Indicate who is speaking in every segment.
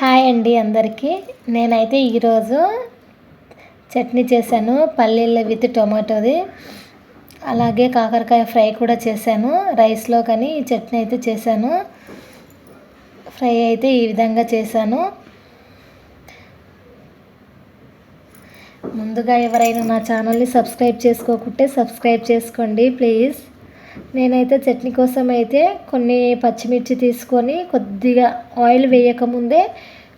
Speaker 1: Hi అండి అందరికీ. నేనైతే ఈరోజు చట్నీ చేశాను పల్లీల విత్ టొమాటోది. అలాగే కాకరకాయ ఫ్రై కూడా చేశాను రైస్లో కానీ ఈ చట్నీ అయితే చేశాను. ఫ్రై అయితే ఈ విధంగా చేశాను. ముందుగా ఎవరైనా నా ఛానల్ని సబ్స్క్రైబ్ చేసుకోకుంటే సబ్స్క్రైబ్ చేసుకోండి ప్లీజ్. నేనైతే చట్నీ కోసం అయితే కొన్ని పచ్చిమిర్చి తీసుకొని కొద్దిగా ఆయిల్ వేయకముందే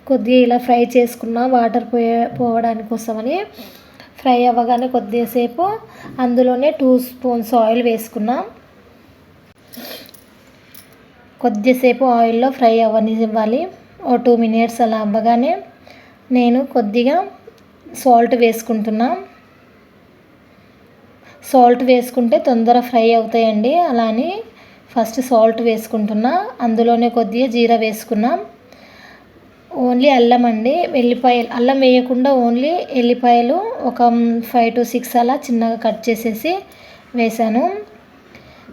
Speaker 1: కొద్దిగా ఇలా ఫ్రై చేసుకున్నా వాటర్ పోయే పోవడానికి కోసమని ఫ్రై అవ్వగానే కొద్దిసేపు అందులోనే టూ స్పూన్స్ ఆయిల్ వేసుకున్నాం. కొద్దిసేపు ఆయిల్లో ఫ్రై అవ్వనివ్వాలి. ఓ టూ మినిట్స్ అలా అవ్వగానే నేను కొద్దిగా సాల్ట్ వేసుకుంటున్నాను సాల్ట్ వేసుకుంటే తొందర ఫ్రై అవుతాయండి. అలా అని ఫస్ట్ సాల్ట్ వేసుకుంటున్నా. అందులోనే కొద్దిగా జీరా వేసుకున్నాం. ఓన్లీ అల్లం అండి. వెల్లిపాయలు అల్లం వేయకుండా ఓన్లీ ఎల్లిపాయలు ఒక ఫైవ్ టు సిక్స్ అలా చిన్నగా కట్ చేసేసి వేసాను.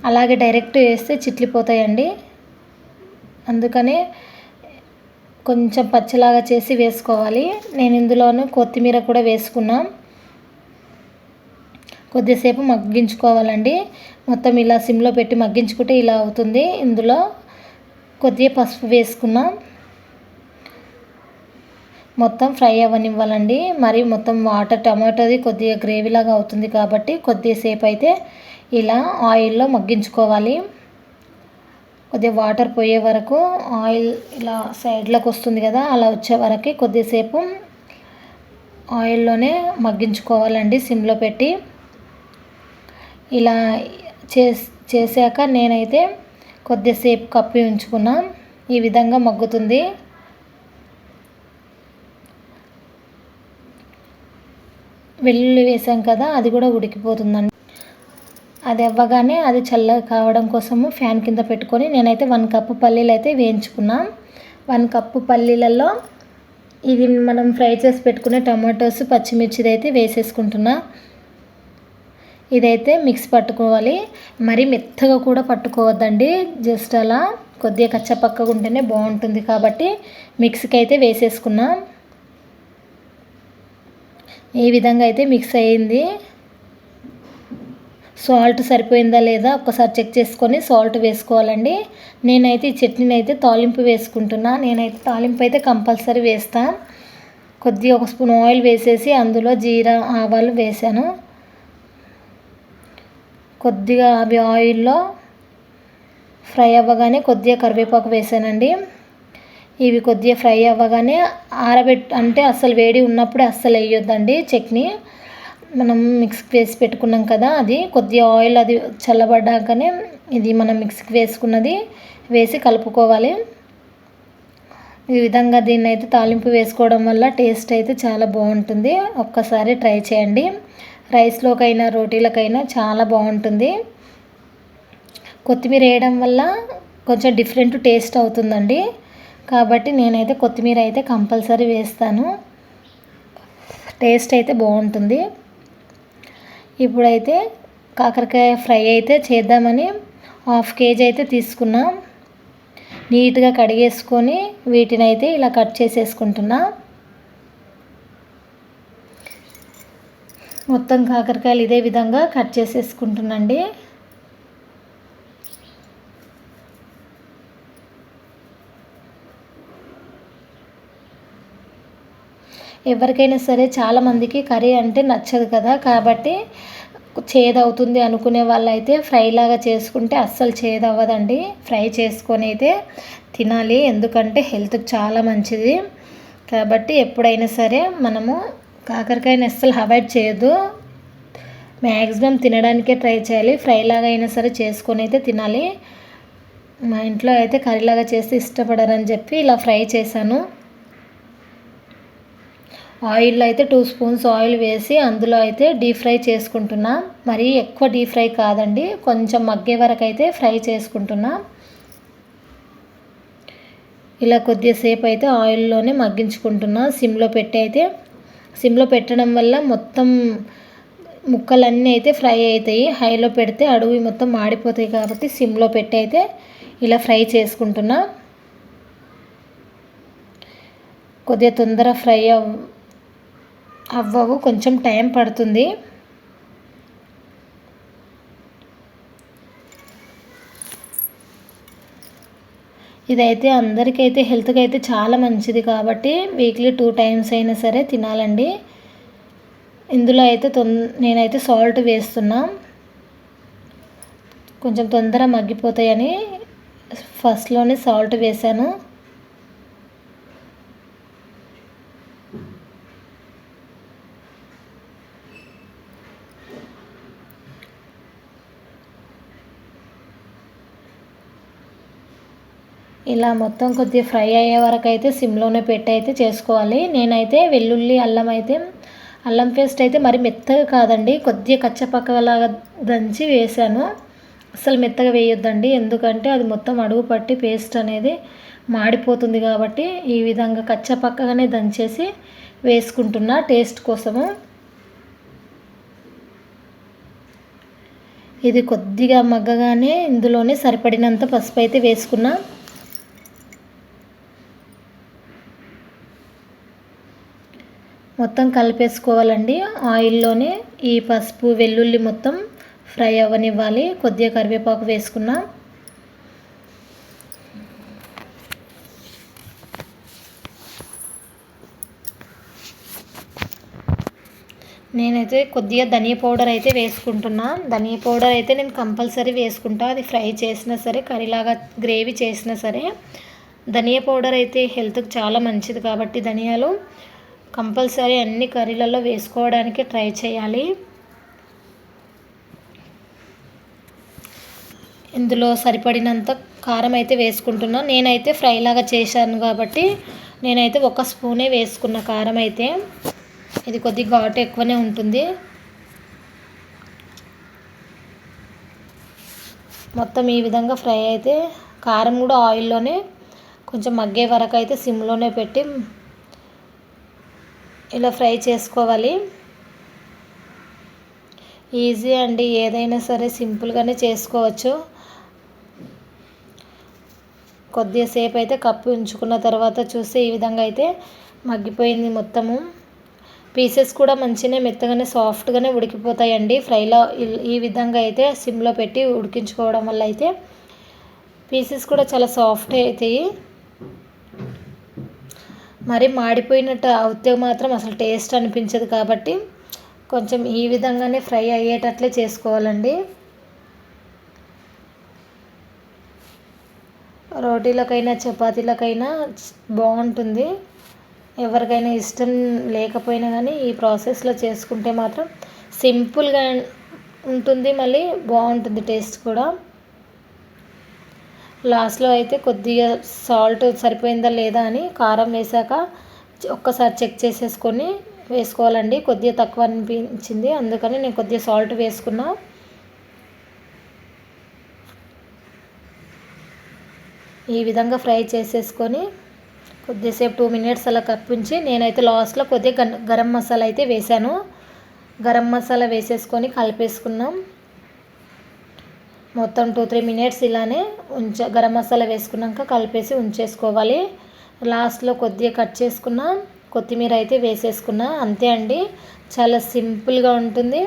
Speaker 1: అలాగే డైరెక్ట్ వేస్తే చిట్లిపోతాయండి. అందుకనే కొంచెం పచ్చలాగా చేసి వేసుకోవాలి. నేను ఇందులోనూ కొత్తిమీర కూడా వేసుకున్నాం. కొద్దిసేపు మగ్గించుకోవాలండి. మొత్తం ఇలా సిమ్లో పెట్టి మగ్గించుకుంటే ఇలా అవుతుంది. ఇందులో కొద్దిగా పసుపు వేసుకున్నాం. మొత్తం ఫ్రై అవ్వనివ్వాలండి. మరి మొత్తం వాటర్ టమాటోది కొద్దిగా గ్రేవీలాగా అవుతుంది కాబట్టి కొద్దిసేపు అయితే ఇలా ఆయిల్లో మగ్గించుకోవాలి. కొద్దిగా వాటర్ పోయే వరకు ఆయిల్ ఇలా సైడ్లోకి వస్తుంది కదా అలా వచ్చే వరకు కొద్దిసేపు ఆయిల్లోనే మగ్గించుకోవాలండి సిమ్లో పెట్టి. ఇలా చేసాక నేనైతే కొద్దిసేపు కప్పి ఉంచుకున్నా. ఈ విధంగా మగ్గుతుంది. వెల్లుల్లి వేసాం కదా అది కూడా ఉడికిపోతుందండి. అది అవ్వగానే అది చల్ల కావడం కోసము ఫ్యాన్ కింద పెట్టుకొని నేనైతే వన్ కప్పు పల్లీలు అయితే వేయించుకున్నా. వన్ కప్పు పల్లీలలో ఇది మనం ఫ్రై చేసి పెట్టుకునే టమాటోస్ పచ్చిమిర్చిది అయితే వేసేసుకుంటున్నా. ఇదైతే మిక్స్ పట్టుకోవాలి. మరి మెత్తగా కూడా పట్టుకోవద్దండి. జస్ట్ అలా కొద్దిగా కచ్చపక్కగా ఉంటేనే బాగుంటుంది కాబట్టి మిక్సీకి అయితే వేసేసుకున్నాం. ఈ విధంగా అయితే మిక్స్ అయ్యింది సాల్ట్ సరిపోయిందా లేదా ఒక్కసారి చెక్ చేసుకొని సాల్ట్ వేసుకోవాలండి. నేనైతే ఈ చట్నీని అయితే తాలింపు వేసుకుంటున్నా. నేనైతే తాలింపు అయితే కంపల్సరీ వేస్తాను కొద్దిగా ఒక స్పూన్ ఆయిల్ వేసేసి అందులో జీరా ఆవాలు వేసాను. కొద్దిగా అవి ఆయిల్లో ఫ్రై అవ్వగానే కొద్దిగా కరివేపాకు వేసానండి. ఇవి కొద్దిగా ఫ్రై అవ్వగానే ఆరబెట్ అంటే అస్సలు వేడి ఉన్నప్పుడే అస్సలు వేయొద్దండి చట్నీ. మనం మిక్స్కి వేసి పెట్టుకున్నాం కదా అది. కొద్దిగా ఆయిల్ అది చల్లబడ్డాకనే ఇది మనం మిక్స్కి వేసుకున్నది వేసి కలుపుకోవాలి. ఈ విధంగా దీన్ని అయితే తాలింపు వేసుకోవడం వల్ల టేస్ట్ అయితే చాలా బాగుంటుంది. ఒక్కసారి ట్రై చేయండి. రైస్లోకైనా రోటీలకైనా చాలా బాగుంటుంది. కొత్తిమీర వేయడం వల్ల కొంచెం డిఫరెంట్ టేస్ట్ అవుతుందండి. కాబట్టి నేనైతే కొత్తిమీర అయితే కంపల్సరీ వేస్తాను. టేస్ట్ అయితే బాగుంటుంది. ఇప్పుడైతే కాకరకాయ ఫ్రై అయితే చేద్దామని హాఫ్ కేజీ అయితే తీసుకున్నాం. నీట్గా కడిగేసుకొని వీటిని అయితే ఇలా కట్ చేసేసుకుంటున్నా. మొత్తం కాకరకాయలు ఇదే విధంగా కట్ చేసేసుకుంటున్నాండి ఎవరికైనా సరే చాలామందికి కర్రీ అంటే నచ్చదు కదా కాబట్టి చేదవుతుంది అనుకునే వాళ్ళైతే ఫ్రై లాగా చేసుకుంటే అస్సలు చేదవ్వదండి. ఫ్రై చేసుకొని అయితే తినాలి ఎందుకంటే హెల్త్కి చాలా మంచిది. కాబట్టి ఎప్పుడైనా సరే మనము కాకరకాయని అస్సలు అవాయిడ్ చేయొద్దు. మ్యాక్సిమం తినడానికే ట్రై చేయాలి. ఫ్రై లాగా అయినా సరే చేసుకొని అయితే తినాలి. మా ఇంట్లో అయితే కర్రీలాగా చేస్తే ఇష్టపడరని చెప్పి ఇలా ఫ్రై చేశాను. ఆయిల్ అయితే టూ స్పూన్స్ ఆయిల్ వేసి అందులో అయితే డీప్ ఫ్రై చేసుకుంటున్నా. మరి ఎక్కువ డీప్ ఫ్రై కాదండి. కొంచెం మగ్గే వరకు అయితే ఫ్రై చేసుకుంటున్నా. ఇలా కొద్దిసేపు అయితే ఆయిల్లోనే మగ్గించుకుంటున్నా. సిమ్లో పెట్టి అయితే సిమ్లో పెట్టడం వల్ల మొత్తం ముక్కలన్నీ అయితే ఫ్రై అవుతాయి. హైలో పెడితే అడుగు మొత్తం మాడిపోతాయి కాబట్టి సిమ్లో పెట్టి అయితే ఇలా ఫ్రై చేసుకుంటున్నా. కొద్దిగా తొందర ఫ్రై అవ్ అవ్వవు కొంచెం టైం పడుతుంది. ఇదైతే అందరికైతే హెల్త్కి అయితే చాలా మంచిది కాబట్టి వీక్లీ టూ టైమ్స్ అయినా సరే తినాలండి. ఇందులో అయితే తొం నేనైతే సాల్ట్ వేస్తున్నా. కొంచెం తొందర మగ్గిపోతాయని ఫస్ట్లోనే సాల్ట్ వేసాను ఇలా మొత్తం కొద్దిగా ఫ్రై అయ్యే వరకు అయితే సిమ్లోనే పెట్టి అయితే చేసుకోవాలి. నేనైతే వెల్లుల్లి అల్లం అయితే అల్లం పేస్ట్ అయితే మరి మెత్తగా కాదండి కొద్దిగా కచ్చపక్కలాగా దంచి వేసాను అసలు మెత్తగా వేయొద్దండి ఎందుకంటే అది మొత్తం అడుగు పట్టి పేస్ట్ అనేది మాడిపోతుంది కాబట్టి ఈ విధంగా కచ్చపక్కగానే దంచేసి వేసుకుంటున్నా టేస్ట్ కోసము. ఇది కొద్దిగా మగ్గగానే ఇందులోనే సరిపడినంత పసుపు అయితే వేసుకున్నా. మొత్తం కలిపేసుకోవాలండి. ఆయిల్లోనే ఈ పసుపు వెల్లుల్లి మొత్తం ఫ్రై అవ్వనివ్వాలి. కొద్దిగా కరివేపాకు వేసుకున్నా. నేనైతే కొద్దిగా ధనియా పౌడర్ అయితే వేసుకుంటున్నా. ధనియా పౌడర్ అయితే నేను కంపల్సరీ వేసుకుంటా. అది ఫ్రై చేసినా సరే కర్రీలాగా గ్రేవీ చేసినా సరే ధనియా పౌడర్ అయితే హెల్త్కి చాలా మంచిది కాబట్టి ధనియాలు కంపల్సరీ అన్ని కర్రీలలో వేసుకోవడానికి ట్రై చేయాలి. ఇందులో సరిపడినంత కారం అయితే వేసుకుంటున్నా. నేనైతే ఫ్రైలాగా చేశాను కాబట్టి నేనైతే ఒక స్పూనే వేసుకున్న కారం అయితే. ఇది కొద్దిగా ఘాటు ఎక్కువనే ఉంటుంది. మొత్తం ఈ విధంగా ఫ్రై అయితే కారం కూడా ఆయిల్లోనే కొంచెం మగ్గే వరకు అయితే సిమ్లోనే పెట్టి ఇలా ఫ్రై చేసుకోవాలి. ఈజీ అండి ఏదైనా సరే సింపుల్గానే చేసుకోవచ్చు. కొద్దిసేపు అయితే కప్పు ఉంచుకున్న తర్వాత చూస్తే ఈ విధంగా అయితే మగ్గిపోయింది మొత్తము. పీసెస్ కూడా మంచిగానే మెత్తగానే సాఫ్ట్గానే ఉడికిపోతాయండి. ఫ్రైలో ఈ విధంగా అయితే సిమ్లో పెట్టి ఉడికించుకోవడం వల్ల అయితే పీసెస్ కూడా చాలా సాఫ్ట్ అవుతాయి. మరి మాడిపోయినట్టు అవుతే మాత్రం అసలు టేస్ట్ అనిపించదు కాబట్టి కొంచెం ఈ విధంగానే ఫ్రై అయ్యేటట్లే చేసుకోవాలండి. రోటీలకైనా చపాతీలకైనా బాగుంటుంది. ఎవరికైనా ఇష్టం లేకపోయినా కానీ ఈ ప్రాసెస్లో చేసుకుంటే మాత్రం సింపుల్గా ఉంటుంది మళ్ళీ బాగుంటుంది టేస్ట్ కూడా. లాస్ట్లో అయితే కొద్దిగా సాల్ట్ సరిపోయిందా లేదా అని కారం వేసాక ఒక్కసారి చెక్ చేసేసుకొని వేసుకోవాలండి. కొద్దిగా తక్కువ అనిపించింది. అందుకని నేను కొద్దిగా సాల్ట్ వేసుకున్నా. ఈ విధంగా ఫ్రై చేసేసుకొని కొద్దిసేపు టూ మినిట్స్ అలా కప్పించి నేనైతే లాస్ట్లో కొద్దిగా గరం మసాలా అయితే వేసాను గరం మసాలా వేసేసుకొని కలిపేసుకున్నాం. మొత్తం టూ త్రీ మినిట్స్ ఇలానే ఉంచ గరం మసాలా వేసుకున్నాక కలిపేసి ఉంచేసుకోవాలి. లాస్ట్లో కొద్దిగా కట్ చేసుకున్న కొత్తిమీర అయితే వేసేసుకున్నా. అంతే అండి. చాలా సింపుల్గా ఉంటుంది.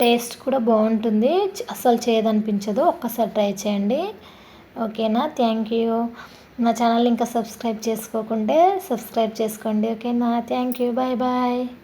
Speaker 1: టేస్ట్ కూడా బాగుంటుంది. అస్సలు చేయదనిపించదు. ఒక్కసారి ట్రై చేయండి. ఓకేనా? థ్యాంక్ యూ నా ఛానల్ ఇంకా సబ్స్క్రైబ్ చేసుకోకుంటే సబ్స్క్రైబ్ చేసుకోండి. ఓకేనా? Thank you bye bye